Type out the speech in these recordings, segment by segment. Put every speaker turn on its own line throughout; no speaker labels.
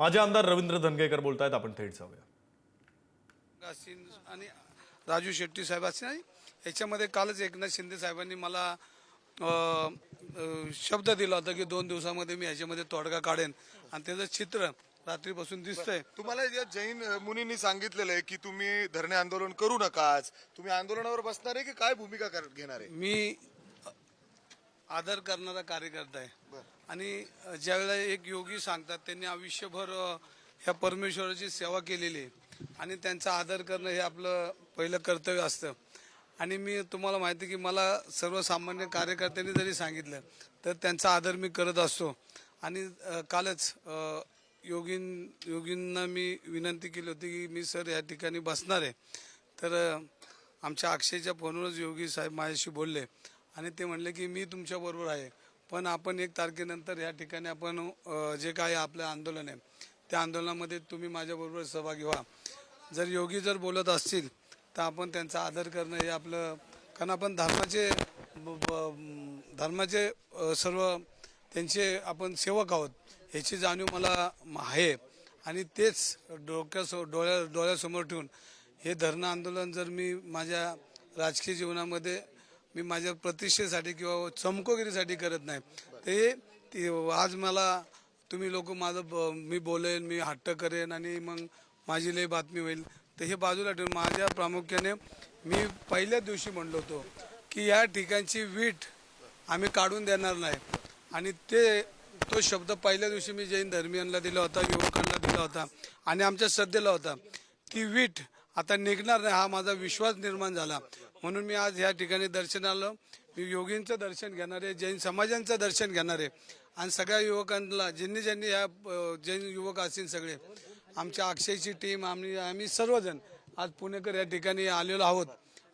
माझे आमदार रवींद्र धनगेकर बोलतायत आपण थेट जाऊया.
आणि राजू शेट्टी साहेब असतील आणि याच्यामध्ये कालच एकनाथ शिंदे साहेबांनी मला शब्द दिला होता की दोन दिवसामध्ये मी ह्याच्यामध्ये तोडगा काढेन. आणि त्याचं चित्र रात्रीपासून दिसतंय.
तुम्हाला या जैन मुनींनी सांगितलेलं आहे की तुम्ही धरणे आंदोलन करू नकाच तुम्ही आंदोलनावर बसणार आहे की काय भूमिका घेणार आहे?
मी आदर करणारा कार्यकर्ता आहे. आणि ज्यावेळेला एक योगी सांगतात त्यांनी आयुष्यभर ह्या परमेश्वराची सेवा केलेली आहे. आणि त्यांचा आदर करणं हे आपलं पहिलं कर्तव्य असतं. आणि मी तुम्हाला माहिती की मला सर्वसामान्य कार्यकर्त्यांनी जरी सांगितलं तर त्यांचा आदर मी करत असतो. आणि कालच अ, योगीन योगींना मी विनंती केली होती की मी सर या ठिकाणी बसणार आहे. तर आमच्या अक्षयच्या फोनवरच योगी साहेब माझ्याशी बोलले. आणि ते म्हणले की मी तुमच्याबरोबर आहे. पण आपण एक तारखेनंतर या ठिकाणी आपण जे काय आपलं आंदोलन आहे त्या आंदोलनामध्ये तुम्ही माझ्याबरोबर सहभागी व्हा. जर योगी जर बोलत असतील तर आपण त्यांचा आदर करणं हे आपलं कारण आपण धर्माचे ब- ब- धर्माचे सर्व त्यांचे आपण सेवक आहोत ह्याची जाणीव मला आहे. आणि तेच डोक्यासो डोळ्या डोळ्यासमोर ठेवून हे धरणं आंदोलन जर मी माझ्या राजकीय जीवनामध्ये मी माझ्या प्रतिष्ठेसाठी किंवा चमकोगिरीसाठी करत नाही. ते ते आज मला तुम्ही लोक माझं ब- मी बोलेन मी हट्ट करेन आणि मग माझी लय बातमी होईल. तर हे बाजूला ठेवून माझ्या प्रामुख्याने मी पहिल्या दिवशी म्हणलो होतो की या ठिकाणची वीट आम्ही काढून देणार नाही. आणि ते तो शब्द पहिल्या दिवशी मी जैन धर्मियांना दिला होता युवकांना दिला होता आणि आमच्या श्रद्धेला होता ती वीट आता निघणार नाही हा माझा विश्वास निर्माण झाला. म्हणून मी आज ह्या ठिकाणी दर्शनाला मी योगींचं दर्शन घेणार आहे जैन समाजांचं दर्शन घेणार आहे. आणि सगळ्या युवकांना ज्यांनी ज्यांनी ह्या जैन युवक असतील सगळे आमच्या अक्षयची टीम आम्ही आम्ही सर्वजण आज पुणेकर या ठिकाणी आलेलो आहोत.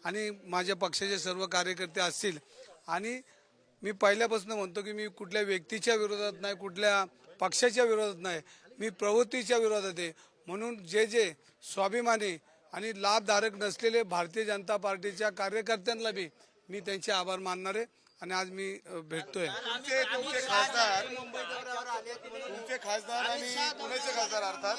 आणि माझ्या पक्षाचे सर्व कार्यकर्ते असतील. आणि मी पहिल्यापासून म्हणतो की मी कुठल्या व्यक्तीच्या विरोधात नाही कुठल्या पक्षाच्या विरोधात नाही. मी प्रवृत्तीच्या विरोधात आहे. म्हणून जे जे स्वाभिमानी आणि लाभधारक नसलेले भारतीय जनता पार्टीच्या कार्यकर्त्यांना बी मी त्यांचे आभार मानणार आहे. आणि आज मी भेटतोय.
तुमचे तुमचे खासदार तुमचे खासदार आणि पुण्याचे खासदार अर्थात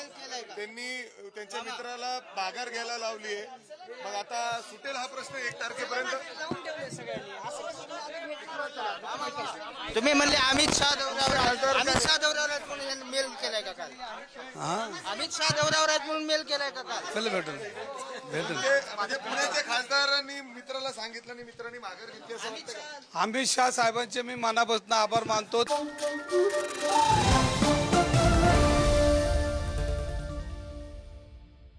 त्यांनी त्यांच्या मित्राला बागार घ्यायला लावली आहे मग आता सुटेल हा प्रश्न एक तारखेपर्यंत.
तुम्ही म्हणले अमित शहा दौऱ्यावर. अमित शहा दौऱ्यावर आहेत म्हणून यांनी मेल केलाय का काल?
हा?
अमित शहा दौऱ्यावर आहेत म्हणून मेल केलाय का काल?
चला भेटू भेटू
ते म्हणजे पुण्याचे खासदारांनी मित्राला सांगितलं आणि मित्रांनी माघार घेतली असं
अमित शहा साहेबांचे मी मनापासून आभार मानतो.